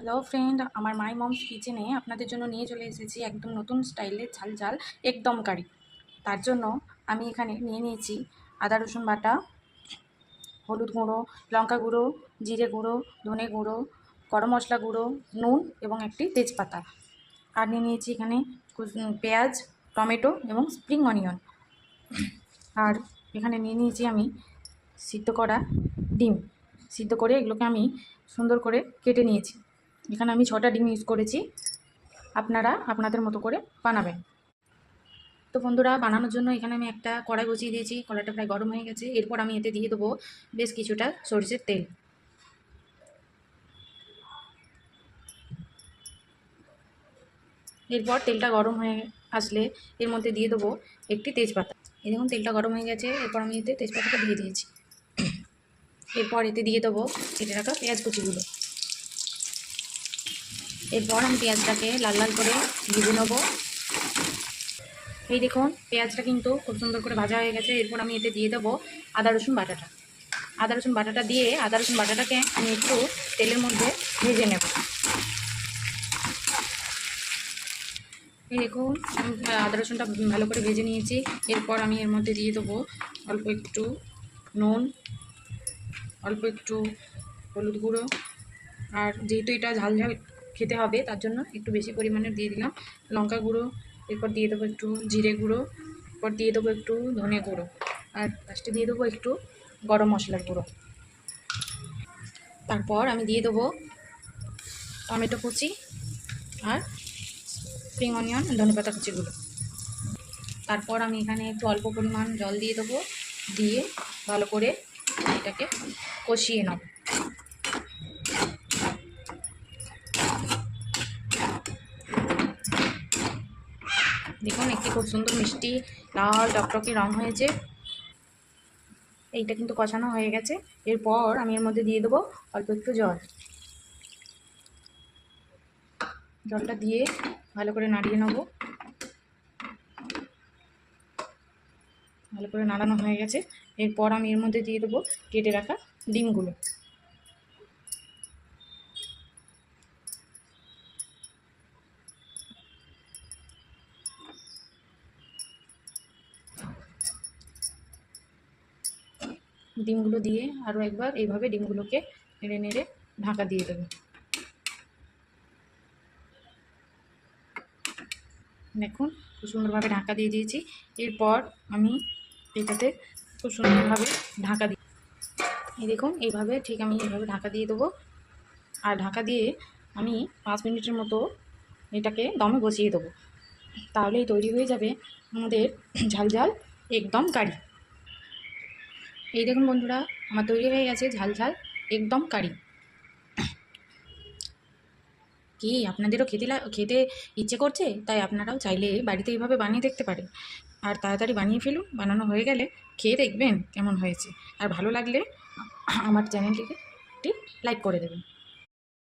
Hello friend আমার মাই moms কিচেনে আপনাদের জন্য নিয়ে চলে এসেছি একদম নতুন স্টাইলের ঝাল ঝাল একদম কারি। তার জন্য আমি এখানে নিয়ে নিয়েছি আদা, রসুন বাটা, হলুদ গুঁড়ো, লঙ্কা গুঁড়ো, জিরে গুঁড়ো, ধনে গুঁড়ো, গরম মশলা গুঁড়ো, নুন এবং একটি তেজপাতা। আর নিয়ে নিয়েছি এখানে পেঁয়াজ, টমেটো এবং স্প্রিং অনিয়ন। আর এখানে নিয়ে নিয়েছি আমি সিদ্ধ করা ডিম। সিদ্ধ করে এগুলোকে আমি সুন্দর করে কেটে নিয়েছি। এখানে আমি ছটা ডিম ইউজ করেছি। আপনারা আপনাদের মতো করে বানাবেন। তো বন্ধুরা, বানানোর জন্য এখানে আমি একটা কড়াই বসিয়ে দিয়েছি। কড়াইটা প্রায় গরম হয়ে গেছে। এরপর আমি এতে দিয়ে দেবো বেশ কিছুটা সরষের তেল। এরপর তেলটা গরম হয়ে আসলে এর মধ্যে দিয়ে দেবো একটি তেজপাতা। এই দেখুন, তেলটা গরম হয়ে গেছে। এরপর আমি এতে তেজপাতাটা দিয়ে দিয়েছি। এরপর এতে দিয়ে দেবো কেটে রাখা পেঁয়াজ কুচিগুলো। এরপর আমি পেঁয়াজটাকে লাল লাল করে ভেজে নেব। এই দেখুন, পেঁয়াজটা কিন্তু খুব সুন্দর করে ভাজা হয়ে গেছে। এরপর আমি এতে দিয়ে দেবো আদা, রসুন, বাটাটা। আদা, রসুন, বাটাটা দিয়ে আদা, রসুন, বাটাটাকে আমি একটু তেলের মধ্যে ভেজে নেব। এই দেখুন, আমি আদা, রসুনটা ভালো করে ভেজে নিয়েছি। এরপর আমি এর মধ্যে দিয়ে দেবো অল্প একটু নুন, অল্প একটু হলুদ গুঁড়ো। আর যেহেতু এটা ঝাল ঝাল খেতে হবে, তার জন্য একটু বেশি পরিমাণে দিয়ে দিলাম। লঙ্কা গুঁড়ো, এরপর দিয়ে দেবো একটু জিরে গুঁড়ো, এরপর দিয়ে দেবো একটু ধনে গুঁড়ো, আর লাস্টে দিয়ে দেবো একটু গরম মশলার গুঁড়ো। তারপর আমি দিয়ে দেবো টমেটো কুচি আর স্প্রিং অনিয়ন ধনেপাতা কুচিগুলো। তারপর আমি এখানে একটু অল্প পরিমাণ জল দিয়ে দেবো, দিয়ে ভালো করে এটাকে কষিয়ে নেব। দেখুন, একটি খুব সুন্দর মিষ্টি লাল টকটকে রং হয়েছে। এইটা কিন্তু কষানো হয়ে গেছে। এরপর আমি এর মধ্যে দিয়ে দেবো অল্প একটু জল। জলটা দিয়ে ভালো করে নাড়িয়ে নেব। ভালো করে নাড়ানো হয়ে গেছে। এরপর আমি এর মধ্যে দিয়ে দেবো কেটে রাখা ডিমগুলো। ডিমগুলো দিয়ে আরও একবার এইভাবে ডিমগুলোকে নেড়ে নেড়ে ঢাকা দিয়ে দেবো। দেখুন, খুব সুন্দরভাবে ঢাকা দিয়ে দিয়েছি। এরপর আমি এটাতে খুব সুন্দরভাবে ঢাকা দিই এই দেখুন, এইভাবে ঠিক আমি এইভাবে ঢাকা দিয়ে দেবো। আর ঢাকা দিয়ে আমি পাঁচ মিনিটের মতো এটাকে দমে বসিয়ে দেবো। তাহলেই তৈরি হয়ে যাবে আমাদের ঝাল ঝাল একদম কারি। এই দেখুন বন্ধুরা, আমার তৈরি হয়ে গেছে ঝাল ঝাল, একদম কারি। কি, আপনাদেরও খেতে খেতে ইচ্ছে করছে? তাই আপনারাও চাইলে বাড়িতে এইভাবে বানিয়ে দেখতে পারেন। আর তাড়াতাড়ি বানিয়ে ফেলুন, বানানো হয়ে গেলে খেয়ে দেখবেন কেমন হয়েছে। আর ভালো লাগলে আমার চ্যানেলটিকে একটি লাইক করে দেবেন।